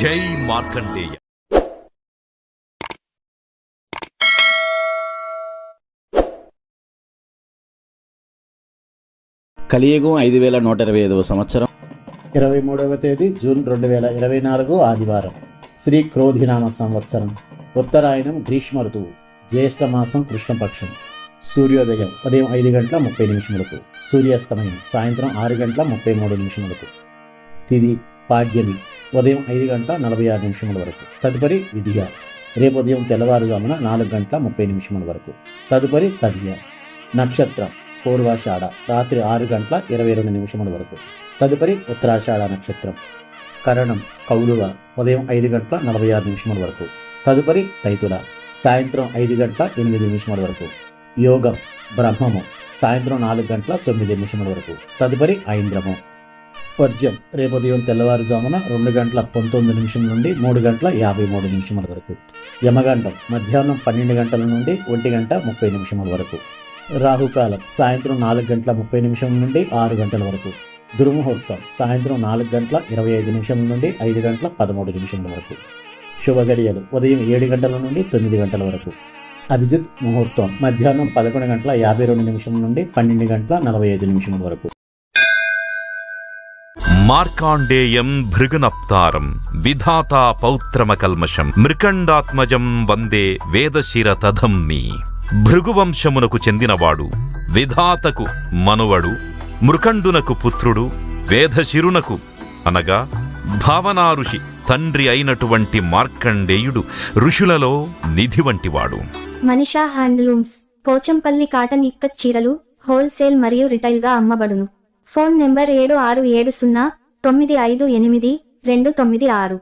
జై మార్కండేయ. కలియుగం ఐదు వేల నూట ఇరవై ఐదవ సంవత్సరం. ఇరవై మూడవ తేదీ జూన్ రెండు వేల ఇరవై నాలుగు ఆదివారం. శ్రీ క్రోధినామ సంవత్సరం. ఉత్తరాయణం గ్రీష్మ ఋతువు. జ్యేష్ఠ మాసం కృష్ణపక్షం సూర్యోదయం ఉదయం ఐదు గంటల ముప్పై నిమిషములకు. సూర్యాస్తమయం సాయంత్రం ఆరు గంటల ముప్పై మూడు నిమిషములకు. తిది పాడ్యమి ఉదయం ఐదు గంటల నలభై ఆరు నిమిషముల వరకు. తదుపరి విధియ రేపు ఉదయం తెల్లవారుజామున నాలుగు గంటల ముప్పై నిమిషముల వరకు. తదుపరి తదియ నక్షత్రం. పూర్వాషాఢ. రాత్రి ఆరు గంటల ఇరవై రెండు నిమిషముల వరకు. తదుపరి ఉత్తరాషాఢ నక్షత్రం. కరణం. కౌలువ. ఉదయం ఐదు గంటల నలభై ఆరు నిమిషముల వరకు. తదుపరి తైతుల. సాయంత్రం ఐదు గంటల ఎనిమిది నిమిషముల వరకు. యోగం. బ్రహ్మము. సాయంత్రం నాలుగు గంటల తొమ్మిది నిమిషముల వరకు. తదుపరి ఐంద్రము. వర్జ్యం రేపు ఉదయం తెల్లవారుజామున రెండు గంటల పంతొమ్మిది నిమిషం నుండి మూడు గంటల యాభై మూడు నిమిషముల వరకు. యమగండం మధ్యాహ్నం పన్నెండు గంటల నుండి ఒంటి గంట ముప్పై నిమిషముల వరకు. రాహుకాలం సాయంత్రం నాలుగు గంటల ముప్పై నిమిషం నుండి ఆరు గంటల వరకు. దుర్ముహూర్తం సాయంత్రం నాలుగు గంటల ఇరవై ఐదు నిమిషం నుండి ఐదు గంటల పదమూడు నిమిషముల వరకు. శుభగడియలు ఉదయం ఏడు గంటల నుండి తొమ్మిది గంటల వరకు. అభిజిత్ ముహూర్తం మధ్యాహ్నం పదకొండు గంటల యాభై రెండు నిమిషం నుండి పన్నెండు గంటల నలభై ఐదు నిమిషముల వరకు. మార్కాండేయం భృగునప్తారం విధాతా పౌత్రమకల్మషం మృకండాత్మజం వందే వేదశిర తధమ్మి భృగువంశమునకు చెందినవాడు విధాతకు మనువడు మృకండునకు పుత్రుడు వేదశిరునకు అనగా భావనా ఋషి తండ్రి అయినటువంటి మార్కండేయుడు ఋషులలో నిధి వంటివాడు. మనిషా హ్యాండ్లూమ్స్ పోచంపల్లి కాటన్ ఇక్కత్ చీరలు హోల్సేల్ మరియు రిటైల్గా అమ్మబడును. ఫోన్ నెంబర్ ఏడు ఆరు ఏడు సున్నా తొమ్మిది ఐదు ఎనిమిది రెండు తొమ్మిది ఆరు